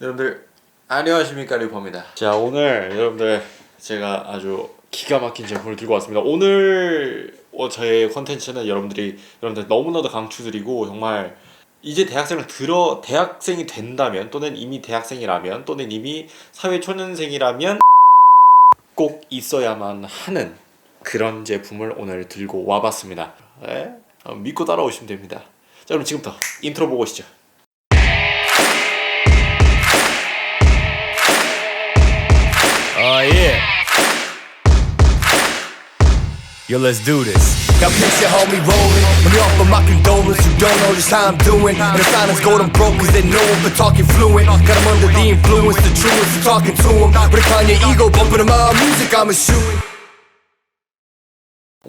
여러분들 안녕하십니까 리퍼입니다. 자 오늘 여러분들 제가 아주 기가 막힌 제품을 들고 왔습니다. 오늘 어, 저의 컨텐츠는 여러분들이 여러분들 너무나도 강추드리고 정말 이제 대학생을 들어 대학생이 된다면 또는 이미 대학생이라면 또는 이미 사회 초년생이라면 꼭 있어야만 하는 그런 제품을 오늘 들고 와봤습니다. 네? 어, 믿고 따라오시면 됩니다. 자 그럼 지금부터 인트로 보고 오시죠. Oh yeah. Yo, let's do this. Got picture homie rolling Let me offer my condolence You don't know just how I'm doing And the silence gold I'm broke cause they know him for talking fluent Got him under the influence The truest for talking to him With a Kanye ego bumping him out music I'm eschewing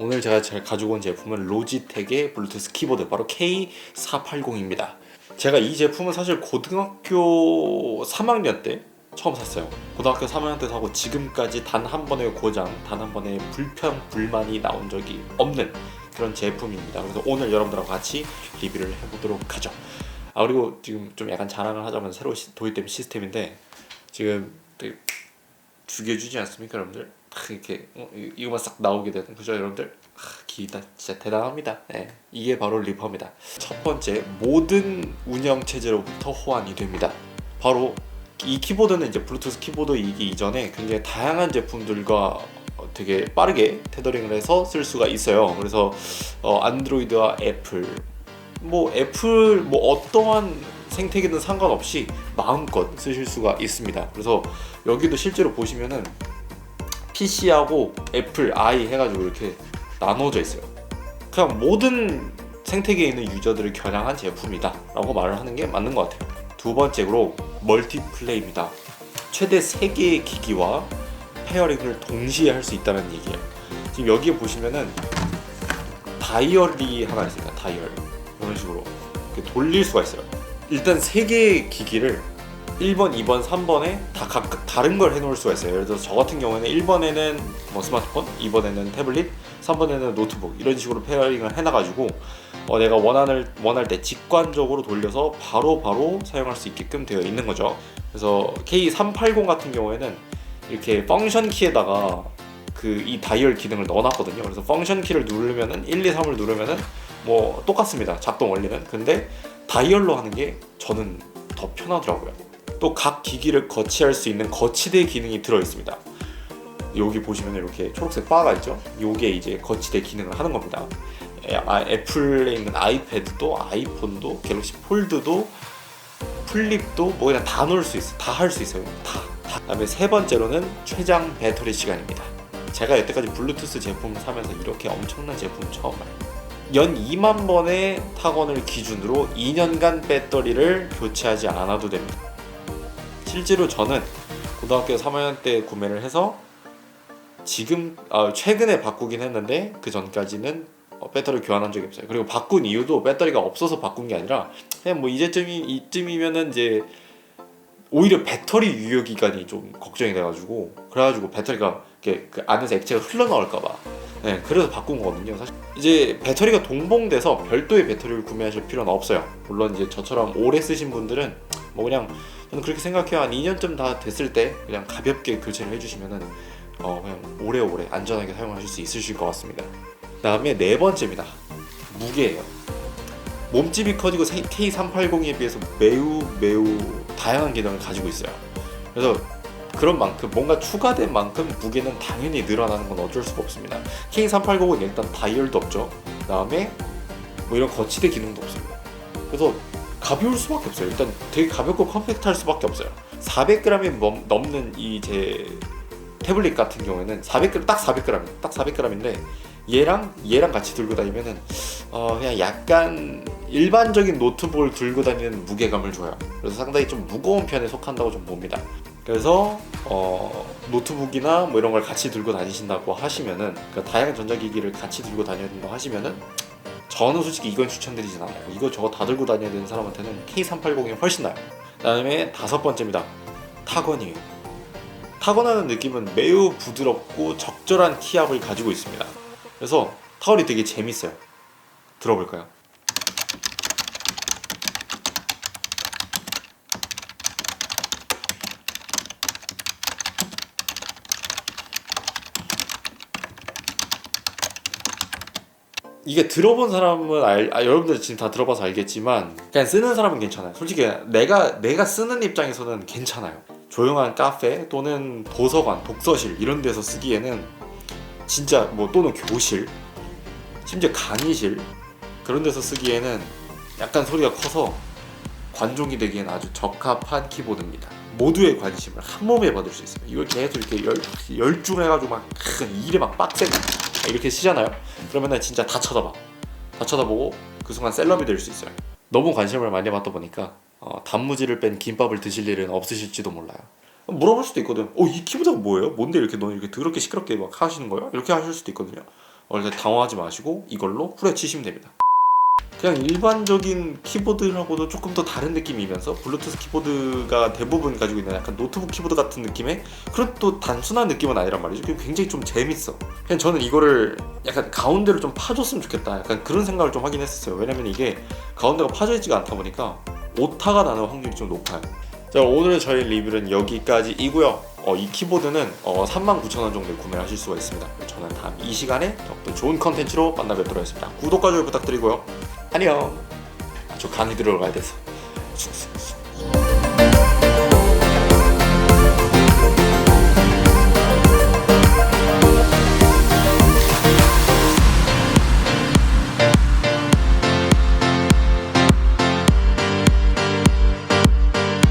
오늘 제가 잘 가지고 온 제품은 로지텍의 블루투스 키보드 바로 K480입니다. 제가 이 제품은 사실 고등학교 3학년 때 처음 샀어요. 고등학교 3학년 때 사고 지금까지 단 한 번의 고장, 단 한 번의 불평, 불만이 나온 적이 없는 그런 제품입니다. 그래서 오늘 여러분들하고 같이 리뷰를 해보도록 하죠. 아 그리고 지금 좀 약간 자랑을 하자면 새로 시- 도입된 시스템인데 지금 되게 죽여주지 않습니까, 여러분들? 탁 이렇게 어, 이- 이거만 싹 나오게 되는 그죠, 여러분들? 아, 기다 진짜 대단합니다. 네, 이게 바로 리퍼입니다. 첫 번째 모든 운영 체제로부터 호환이 됩니다. 바로 이 키보드는 이제 블루투스 키보드이기 이전에 굉장히 다양한 제품들과 어, 되게 빠르게 테더링을 해서 쓸 수가 있어요. 그래서 어, 안드로이드와 애플, 뭐 애플 뭐 어떠한 생태계든 상관없이 마음껏 쓰실 수가 있습니다. 그래서 여기도 실제로 보시면은 PC하고 애플, i 해가지고 이렇게 나눠져 있어요. 그냥 모든 생태계에 있는 유저들을 겨냥한 제품이다 라고 말을 하는 게 맞는 것 같아요. 두 번째로 멀티플레이입니다. 최대 3개의 기기와 페어링을 동시에 할 수 있다는 얘기예요. 지금 여기에 보시면은 다이얼이 하나 있습니다. 다이얼 이런 식으로 돌릴 수가 있어요. 일단 세 개의 기기를 1번, 2번, 3번에 다 각각 다른 걸 해놓을 수가 있어요. 예를 들어서 저 같은 경우에는 1번에는 뭐 스마트폰, 2번에는 태블릿, 3번에는 노트북 이런 식으로 페어링을 해놔가지고 어, 내가 원하는 원할 때 직관적으로 돌려서 바로 바로 사용할 수 있게끔 되어 있는 거죠. 그래서 K380 같은 경우에는 이렇게 펑션 키에다가 그 이 다이얼 기능을 넣어놨거든요. 그래서 펑션 키를 누르면은 1, 2, 3을 누르면은 뭐 똑같습니다. 작동 원리는. 근데 다이얼로 하는 게 저는 더 편하더라고요. 또 각 기기를 거치할 수 있는 거치대 기능이 들어 있습니다. 여기 보시면 이렇게 초록색 바가 있죠. 요게 이제 거치대 기능을 하는 겁니다. 애- 아, 애플에 있는 아이패드도 아이폰도 갤럭시 폴드도 플립도 뭐 그냥 다 넣을 수 있어. 다 할 수 있어요. 다. 다. 그다음에 세 번째로는 최장 배터리 시간입니다. 제가 여태까지 블루투스 제품을 사면서 이렇게 엄청난 제품 처음 봐요. 연 2만 번의 타건을 기준으로 2년간 배터리를 교체하지 않아도 됩니다. 실제로 저는 고등학교 3학년 때 구매를 해서 지금 아, 최근에 바꾸긴 했는데 그 전까지는 어, 배터리 교환한 적이 없어요. 그리고 바꾼 이유도 배터리가 없어서 바꾼 게 아니라 그냥 뭐 이제쯤이 이쯤이면은 이제 오히려 배터리 유효 기간이 좀 걱정이 돼가지고 그래가지고 배터리가 이렇게 그 안에서 액체가 흘러나올까봐. 네 그래서 바꾼 거거든요 사실. 이제 배터리가 동봉돼서 별도의 배터리를 구매하실 필요는 없어요. 물론 이제 저처럼 오래 쓰신 분들은 뭐 그냥 저는 그렇게 생각해요. 한 2년쯤 다 됐을 때 그냥 가볍게 교체를 해주시면은 어 그냥 오래오래 안전하게 사용하실 수 있으실 것 같습니다. 다음에 네 번째입니다. 무게예요. 몸집이 커지고 K380에 비해서 매우 매우 다양한 기능을 가지고 있어요. 그래서 그런 만큼 뭔가 추가된 만큼 무게는 당연히 늘어나는 건 어쩔 수가 없습니다. K380은 일단 다이얼도 없죠. 그 다음에 뭐 이런 거치대 기능도 없습니다. 그래서 가벼울 수밖에 없어요. 일단 되게 가볍고 컴팩트할 수밖에 없어요. 400g이 넘는 이 제 태블릿 같은 경우에는 400g 딱 400g 딱 400g인데 얘랑 얘랑 같이 들고 다니면은 어 그냥 약간 일반적인 노트북을 들고 다니는 무게감을 줘요. 그래서 상당히 좀 무거운 편에 속한다고 좀 봅니다. 그래서 어 노트북이나 뭐 이런 걸 같이 들고 다니신다고 하시면은 그러니까 다양한 전자기기를 같이 들고 다녀야 된다고 하시면은 저는 솔직히 이건 추천드리진 않아요. 이거 저거 다 들고 다녀야 되는 사람한테는 K380이 훨씬 나아요. 그다음에 다섯 번째입니다. 타건이에요. 타건하는 느낌은 매우 부드럽고 적절한 키압을 가지고 있습니다. 그래서 타월이 되게 재밌어요. 들어볼까요? 이게 들어본 사람은 알, 아, 여러분들 지금 다 들어봐서 알겠지만 그냥 쓰는 사람은 괜찮아요. 솔직히 내가 내가 쓰는 입장에서는 괜찮아요. 조용한 카페 또는 도서관, 독서실 이런 데서 쓰기에는 진짜 뭐 또는 교실, 심지어 강의실 그런 데서 쓰기에는 약간 소리가 커서 관종이 되기엔 아주 적합한 키보드입니다. 모두의 관심을 한 몸에 받을 수 있어요. 이걸 계속 이렇게 열, 열중해가지고 막큰 일에 막 빡세게 이렇게 쓰잖아요. 그러면은 진짜 다 쳐다봐. 다 쳐다보고 그 순간 셀럽이 될 수 있어요. 너무 관심을 많이 받다 보니까 어, 단무지를 뺀 김밥을 드실 일은 없으실지도 몰라요. 물어볼 수도 있거든. 어, 이 키보드가 뭐예요? 뭔데 이렇게 너 이렇게 더럽게 시끄럽게 막 하시는 거예요? 이렇게 하실 수도 있거든요. 원래 당황하지 마시고 이걸로 후려치시면 됩니다. 그냥 일반적인 키보드하고도 조금 더 다른 느낌이면서 블루투스 키보드가 대부분 가지고 있는 약간 노트북 키보드 같은 느낌의 그런 또 단순한 느낌은 아니란 말이죠. 굉장히 좀 재밌어. 그냥 저는 이거를 약간 가운데를 좀 파줬으면 좋겠다. 약간 그런 생각을 좀 하긴 했었어요. 왜냐면 이게 가운데가 파져 있지가 않다 보니까 오타가 나는 확률이 좀 높아요. 자 오늘 저희 리뷰는 여기까지이고요. 어, 이 키보드는 어, 39,000원 정도에 구매하실 수가 있습니다. 저는 다음 이 시간에 더 좋은 컨텐츠로 만나 뵙도록 하겠습니다. 구독과 좋아요 부탁드리고요. 안녕. 저 간이 들어가야 돼서.